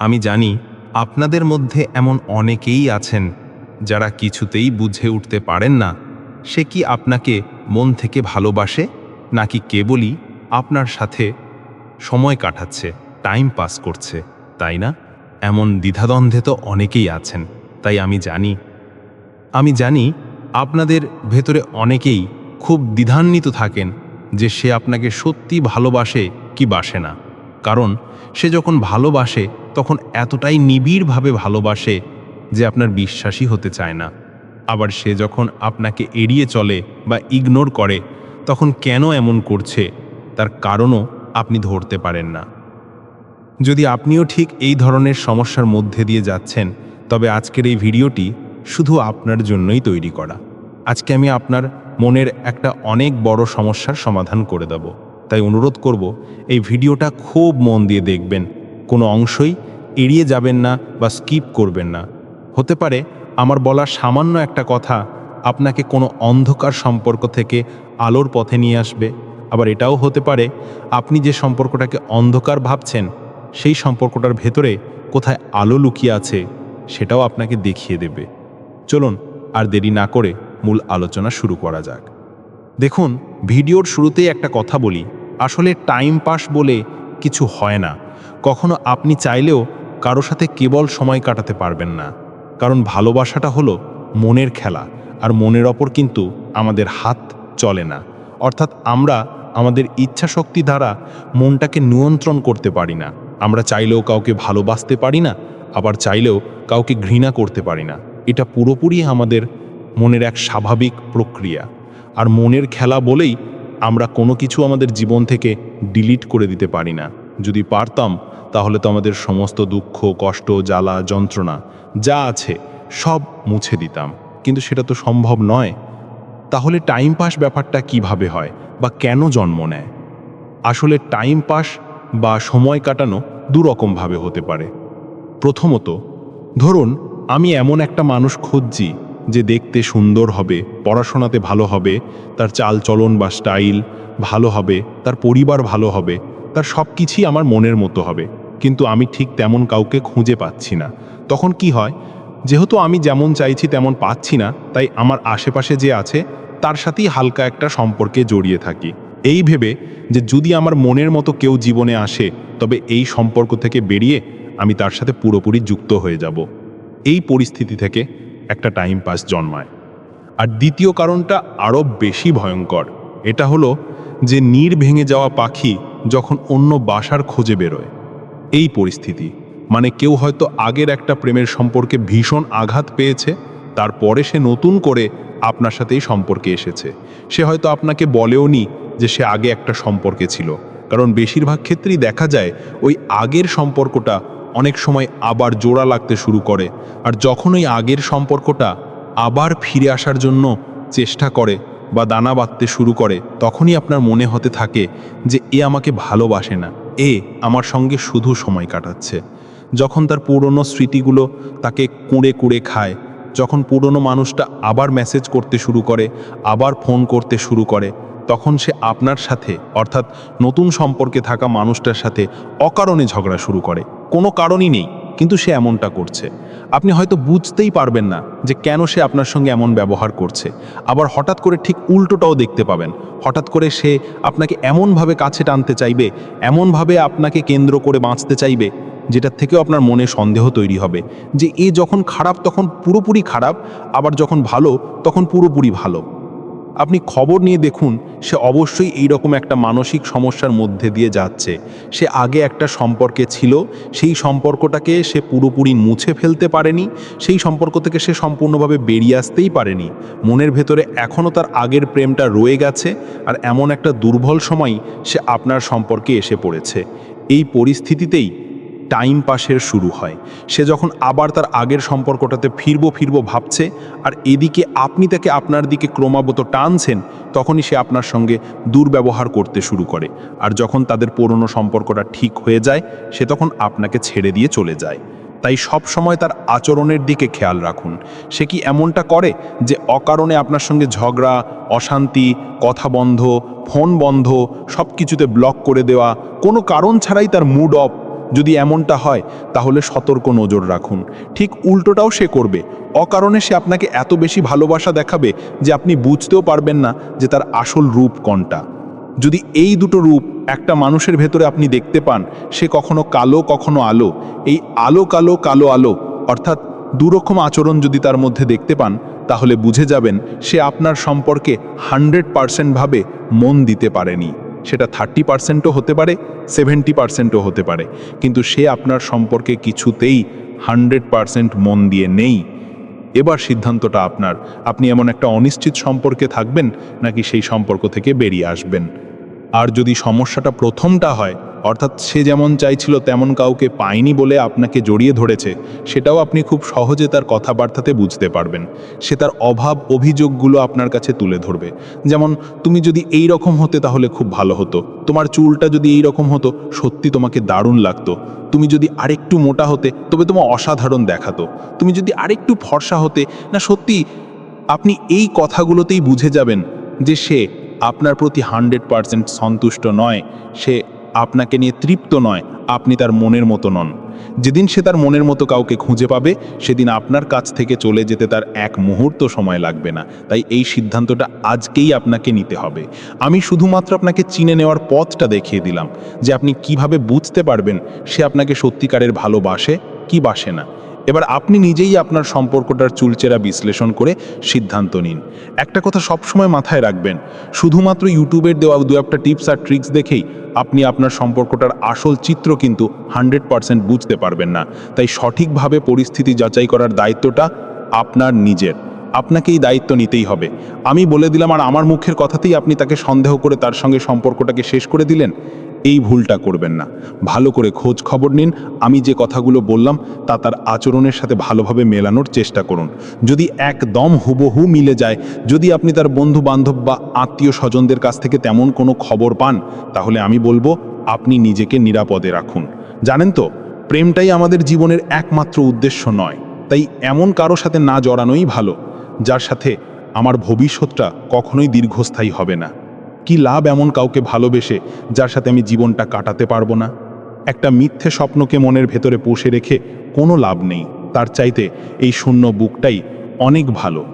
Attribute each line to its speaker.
Speaker 1: আমি জানি আপনাদের মধ্যে এমন অনেকেই আছেন যারা কিছুতেই বুঝে উঠতে পারেন না। সে কি আপনাকে মন থেকে ভালোবাসে, নাকি কেবলই আপনার সাথে সময় কাটাচ্ছে টাইম পাস করছে, তাই না? এমন দ্বিধাদ্বন্দ্বে তো অনেকেই আছেন, তাই আমি জানি। আমি জানি আপনাদের ভেতরে অনেকেই খুব দ্বিধান্বিত থাকেন যে সে আপনাকে সত্যি ভালোবাসে কি বাসে না। কারণ সে যখন ভালোবাসে তখন এতটাই নিবিড়ভাবে ভালোবাসে যে আপনার বিশ্বাসই হতে চায় না। আবার সে যখন আপনাকে এড়িয়ে চলে বা ইগনোর করে, তখন কেন এমন করছে, তার কারণও আপনি ধরতে পারেন না। যদি আপনিও ঠিক এই ধরনের সমস্যার মধ্যে দিয়ে যাচ্ছেন, তবে আজকের এই ভিডিওটি শুধু আপনার জন্যই তৈরি করা। আজকে আমি আপনার মনের একটা অনেক বড় সমস্যার সমাধান করে দেব। তাই অনুরোধ করব, এই ভিডিওটা খুব মন দিয়ে দেখবেন কোনো অংশই এড়িয়ে যাবেন না বা স্কিপ করবেন না। হতে পারে আমার বলা সামান্য একটা কথা আপনাকে কোনো অন্ধকার সম্পর্ক থেকে আলোর পথে নিয়ে আসবে। আবার এটাও হতে পারে আপনি যে সম্পর্কটাকে অন্ধকার ভাবছেন, সেই সম্পর্কটার ভেতরে কোথায় আলো লুকিয়ে আছে সেটাও আপনাকে দেখিয়ে দেবে। চলুন আর দেরি না করে মূল আলোচনা শুরু করা যাক। দেখুন, ভিডিওর শুরুতেই একটা কথা বলি। আসলে টাইম পাস বলে কিছু হয় না। কখনো আপনি চাইলেও কারও সাথে কেবল সময় কাটাতে পারবেন না। কারণ ভালোবাসাটা হলো মনের খেলা, আর মনের ওপর কিন্তু আমাদের হাত চলে না। অর্থাৎ আমরা আমাদের ইচ্ছা শক্তি দ্বারা মনটাকে নিয়ন্ত্রণ করতে পারি না। আমরা চাইলেও কাউকে ভালোবাসতে পারি না, আবার চাইলেও কাউকে ঘৃণা করতে পারি না। এটা পুরোপুরি আমাদের মনের এক স্বাভাবিক প্রক্রিয়া। আর মনের খেলা বলেই আমরা কোনো কিছু আমাদের জীবন থেকে ডিলিট করে দিতে পারি না। যদি পারতাম, তাহলে তো আমাদের সমস্ত দুঃখ, কষ্ট, জ্বালা, যন্ত্রণা যা আছে সব মুছে দিতাম। কিন্তু সেটা তো সম্ভব নয়। তাহলে টাইম পাস ব্যাপারটা কীভাবে হয় বা কেন জন্ম নেয়? আসলে টাইম পাস বা সময় কাটানো দুরকমভাবে হতে পারে। প্রথমত, ধরুন, আমি এমন একটা মানুষ খুঁজছি যে দেখতে সুন্দর হবে, পড়াশোনাতে ভালো হবে, তার চাল চলন বা স্টাইল ভালো হবে, তার পরিবার ভালো হবে তার সব কিছুই আমার মনের মতো হবে। কিন্তু আমি ঠিক তেমন কাউকে খুঁজে পাচ্ছি না। তখন কি হয়? যেহেতু আমি যেমন চাইছি তেমন পাচ্ছি না, তাই আমার আশেপাশে যে আছে, তার সাথেই হালকা একটা সম্পর্কে জড়িয়ে থাকি। এই ভেবে যে যদি আমার মনের মতো কেউ জীবনে আসে, তবে এই সম্পর্ক থেকে বেরিয়ে আমি তার সাথে পুরোপুরি যুক্ত হয়ে যাব। এই পরিস্থিতি থেকে একটা টাইম পাস জন্মায়। আর দ্বিতীয় কারণটা আরও বেশি ভয়ঙ্কর। এটা হলো যে নীর ভেঙে যাওয়া পাখি যখন অন্য বাসার খোঁজে বেরোয়। এই পরিস্থিতি মানে কেউ হয়তো আগের একটা প্রেমের সম্পর্কে ভীষণ আঘাত পেয়েছে, তারপরে সে নতুন করে আপনার সাথেই সম্পর্কে এসেছে। সে হয়তো আপনাকে বলেও নি যে সে আগে একটা সম্পর্কে ছিল, কারণ বেশিরভাগ ক্ষেত্রেই দেখা যায় ওই আগের সম্পর্কটা অনেক সময় আবার জোড়া লাগতে শুরু করে, আর যখন ওই আগের সম্পর্কটা আবার ফিরে আসার জন্য চেষ্টা করে বা দানা বাঁধতে শুরু করে, তখনই আপনার মনে হতে থাকে যে এ আমাকে ভালোবাসে না, এ আমার সঙ্গে শুধু সময় কাটাচ্ছে। যখন তার পুরনো স্মৃতিগুলো তাকে কুঁড়ে কুঁড়ে খায়, যখন পুরনো মানুষটা আবার মেসেজ করতে শুরু করে, আবার ফোন করতে শুরু করে, তখন সে আপনার সাথে, অর্থাৎ নতুন সম্পর্কে থাকা মানুষটার সাথে অকারণে ঝগড়া শুরু করে। কোনো কারণই নেই। কিন্তু সে এমনটা করছে। আপনি হয়তো বুঝতেই পারবেন না যে কেন সে আপনার সঙ্গে এমন ব্যবহার করছে। আবার হঠাৎ করে ঠিক উল্টোটাও দেখতে পাবেন। হঠাৎ করে সে আপনাকে এমনভাবে কাছে টানতে চাইবে, এমনভাবে আপনাকে কেন্দ্র করে বাঁচতে চাইবে, যেটার থেকেও আপনার মনে সন্দেহ তৈরি হবে যে এ যখন খারাপ তখন পুরোপুরি খারাপ, আবার যখন ভালো তখন পুরোপুরি ভালো। আপনি খবর নিয়ে দেখুন, সে অবশ্যই এই রকম একটা মানসিক সমস্যার মধ্যে দিয়ে যাচ্ছে। সে আগে একটা সম্পর্কে ছিল, সেই সম্পর্কটাকে সে পুরোপুরি মুছে ফেলতে পারেনি, সেই সম্পর্ক থেকে সে সম্পূর্ণভাবে বেরিয়ে আসতেই পারেনি। মনের ভেতরে এখনও তার আগের প্রেমটা রয়ে গেছে আর এমন একটা দুর্বল সময় সে আপনার সম্পর্কে এসে পড়েছে। এই পরিস্থিতিতেই টাইম পাসের শুরু হয়। সে যখন আবার তার আগের সম্পর্কটাতে ফিরবো ফিরবো ভাবছে, আর এদিকে আপনি তাকে আপনার দিকে ক্রমাগত টানছেন, তখনই সে আপনার সঙ্গে দুর্ব্যবহার করতে শুরু করে। আর যখন তাদের পুরনো সম্পর্কটা ঠিক হয়ে যায়, সে তখন আপনাকে ছেড়ে দিয়ে চলে যায়। তাই সব সময় তার আচরণের দিকে খেয়াল রাখুন। সে কি এমনটা করে যে অকারণে আপনার সঙ্গে ঝগড়া, অশান্তি, কথা বন্ধ, ফোন বন্ধ সব কিছুতে ব্লক করে দেওয়া, কোনো কারণ ছাড়াই তার মুড অফ
Speaker 2: যদি এমনটা হয়, তাহলে সতর্ক নজর রাখুন। ঠিক উল্টোটাও সে করবে। অকারণে সে আপনাকে এত বেশি ভালোবাসা দেখাবে যে আপনি বুঝতেও পারবেন না যে তার আসল রূপ কোনটা। যদি এই দুটো রূপ একটা মানুষের ভেতরে আপনি দেখতে পান, সে কখনো কালো, কখনো আলো। এই আলো, কালো কালো, আলো, অর্থাৎ দুরকম আচরণ যদি তার মধ্যে দেখতে পান, তাহলে বুঝে যাবেন সে আপনার সম্পর্কে হান্ড্রেড পারসেন্টভাবে মন দিতে পারেনি। সেটা থার্টি পার্সেন্টও হতে পারে সেভেন্টি পার্সেন্টও হতে পারে। কিন্তু সে আপনার সম্পর্কে কিছুতেই হান্ড্রেড পার্সেন্ট মন দিয়ে নেই। এবার সিদ্ধান্তটা আপনার। আপনি এমন একটা অনিশ্চিত সম্পর্কে থাকবেন, নাকি সেই সম্পর্ক থেকে বেরিয়ে আসবেন? আর যদি সমস্যাটা প্রথমটা হয় অর্থাৎ সে যেমন চাইছিল তেমন কাউকে পায়নি বলে আপনাকে জড়িয়ে ধরেছে, সেটাও আপনি খুব সহজে তার কথাবার্তাতে বুঝতে পারবেন। সে তার অভাব অভিযোগগুলো আপনার কাছে তুলে ধরবে। যেমন, তুমি যদি এই রকম হতে তাহলে খুব ভালো হতো। তোমার চুলটা যদি এই রকম হতো, সত্যি তোমাকে দারুণ লাগতো। তুমি যদি আরেকটু মোটা হতে, তবে তোমার অসাধারণ দেখাতো। তুমি যদি আরেকটু ফর্সা হতে, না সত্যি, আপনি এই কথাগুলোতেই বুঝে যাবেন যে সে আপনার প্রতি হান্ড্রেড পারসেন্ট সন্তুষ্ট নয়। সে আপনাকে নিয়ে তৃপ্ত নয়, আপনি তার মনের মতো নন। যেদিন সে তার মনের মতো কাউকে খুঁজে পাবে, সেদিন আপনার কাছ থেকে চলে যেতে তার এক মুহূর্ত সময় লাগবে না। তাই এই সিদ্ধান্তটা আজকেই আপনাকে নিতে হবে। আমি শুধুমাত্র আপনাকে চিনে নেওয়ার পথটা দেখিয়ে দিলাম যে আপনি কীভাবে বুঝতে পারবেন সে আপনাকে সত্যিকারের ভালোবাসে কি বাসে না। এবার আপনি নিজেই আপনার সম্পর্কটার চুলচেরা বিশ্লেষণ করে সিদ্ধান্ত নিন। একটা কথা সবসময় মাথায় রাখবেন, শুধুমাত্র ইউটিউবের দেওয়া দু একটা টিপস আর ট্রিক্স দেখেই আপনি আপনার সম্পর্কটার আসল চিত্র কিন্তু হান্ড্রেড পারসেন্ট বুঝতে পারবেন না। তাই সঠিকভাবে পরিস্থিতি যাচাই করার দায়িত্বটা আপনার নিজের। আপনাকে এই দায়িত্ব নিতেই হবে। আমি বলে দিলাম আর আমার মুখের কথাতেই আপনি তাকে সন্দেহ করে তার সঙ্গে সম্পর্কটাকে শেষ করে দিলেন? এই ভুলটা করবেন না। ভালো করে খোঁজ খবর নিন। আমি যে কথাগুলো বললাম, তা তার আচরণের সাথে ভালোভাবে মেলানোর চেষ্টা করুন। যদি একদম হুবহু মিলে যায়, যদি আপনি তার বন্ধু বান্ধব বা আত্মীয় স্বজনদের কাছ থেকে তেমন কোনো খবর পান, তাহলে আমি বলব, আপনি নিজেকে নিরাপদে রাখুন। জানেন তো, প্রেমটাই আমাদের জীবনের একমাত্র উদ্দেশ্য নয়। তাই এমন কারও সাথে না জড়ানোই ভালো, যার সাথে আমার ভবিষ্যৎটা কখনোই দীর্ঘস্থায়ী হবে না। কি লাভ এমন কাউকে ভালোবেসে যার সাথে আমি জীবনটা কাটাতে পারব না? একটা মিথ্যে স্বপ্নকে মনের ভেতরে পুষে রেখে কোনো লাভ নেই। তার চাইতে এই শূন্য বুকটাই অনেক ভালো।